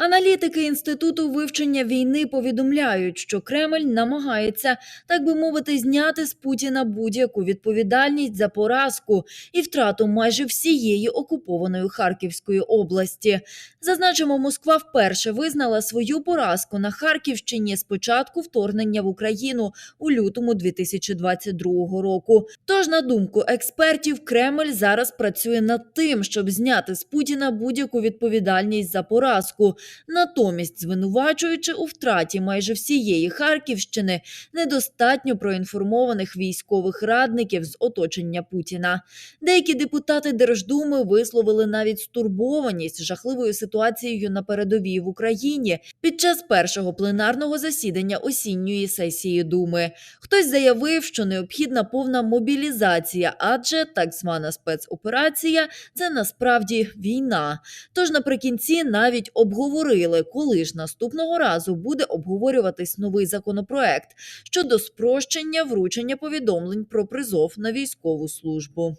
Аналітики інституту вивчення війни повідомляють, що Кремль намагається, так би мовити, зняти з Путіна будь-яку відповідальність за поразку і втрату майже всієї окупованої Харківської області. Зазначимо, Москва вперше визнала свою поразку на Харківщині з початку вторгнення в Україну у лютому 2022 року. Тож, на думку експертів, Кремль зараз працює над тим, щоб зняти з Путіна будь-яку відповідальність за поразку. Натомість, звинувачуючи у втраті майже всієї Харківщини, недостатньо проінформованих військових радників з оточення Путіна. Деякі депутати Держдуми висловили навіть стурбованість жахливою ситуацією на передовій в Україні під час першого пленарного засідання осінньої сесії Думи. Хтось заявив, що необхідна повна мобілізація, адже так звана спецоперація це насправді війна. Тож наприкінці навіть обговорили, коли ж наступного разу буде обговорюватись новий законопроект щодо спрощення вручення повідомлень про призов на військову службу.